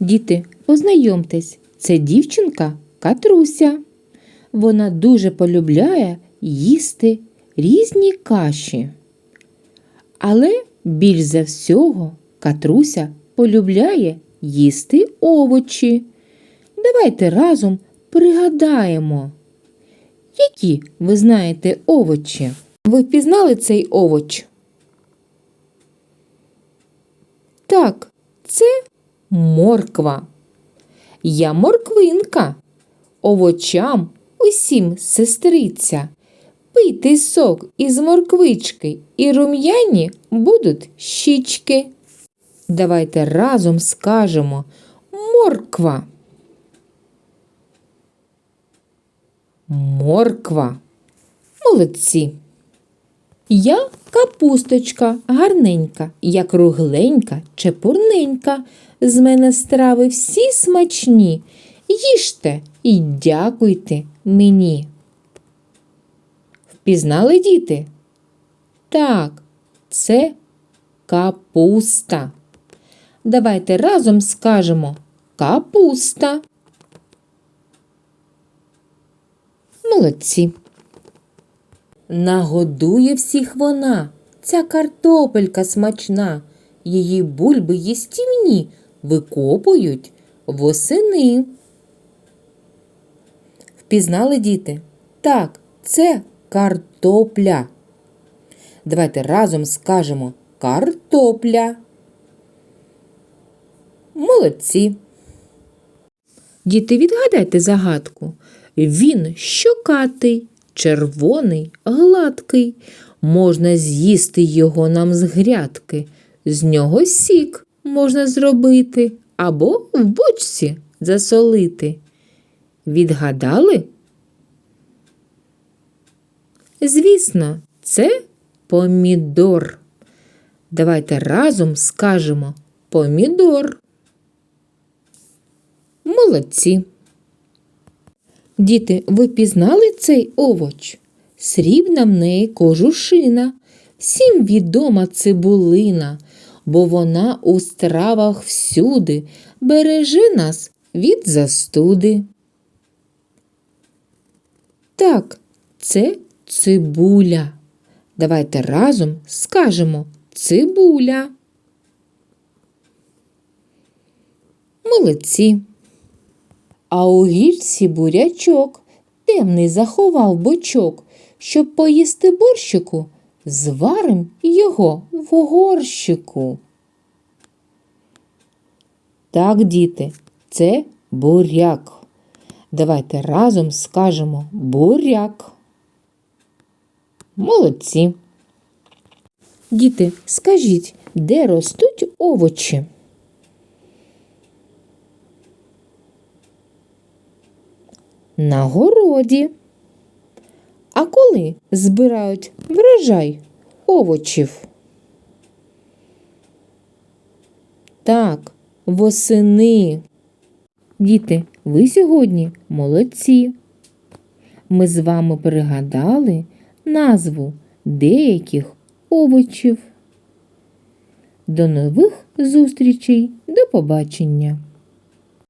Діти, познайомтесь, це дівчинка Катруся. Вона дуже полюбляє їсти різні каші. Але більш за всього Катруся полюбляє їсти овочі. Давайте разом пригадаємо, які ви знаєте овочі. Ви впізнали цей овоч? Так, це морква. Я морквинка. Овочам усім сестриця. Пийте сок із морквички, і рум'яні будуть щічки. Давайте разом скажемо морква. Морква. Молодці. Я капусточка гарненька, я кругленька, чепурненька. З мене страви всі смачні. Їжте і дякуйте мені. Впізнали діти? Так, це капуста. Давайте разом скажемо капуста. Молодці. Нагодує всіх вона, ця картопелька смачна, її бульби їстівні викопують восени. Впізнали діти? Так, це картопля. Давайте разом скажемо картопля. Молодці. Діти, відгадайте загадку. Він щокатий, червоний, гладкий. Можна з'їсти його нам з грядки. З нього сік можна зробити або в бочці засолити. Відгадали? Звісно, це помідор. Давайте разом скажемо помідор. Молодці. Діти, ви пізнали цей овоч? Срібна в неї кожушина, всім відома цибулина, бо вона у стравах всюди береже нас від застуди. Так, це цибуля. Давайте разом скажемо цибуля. Молодці. А у гірці бурячок темний заховав бочок, щоб поїсти борщику, зварим його в горщику. Так, діти, це буряк. Давайте разом скажемо буряк. Молодці. Діти, скажіть, де ростуть овочі? На городі. А коли збирають врожай овочів? Так, восени. Діти, ви сьогодні молодці. Ми з вами пригадали назву деяких овочів. До нових зустрічей, до побачення!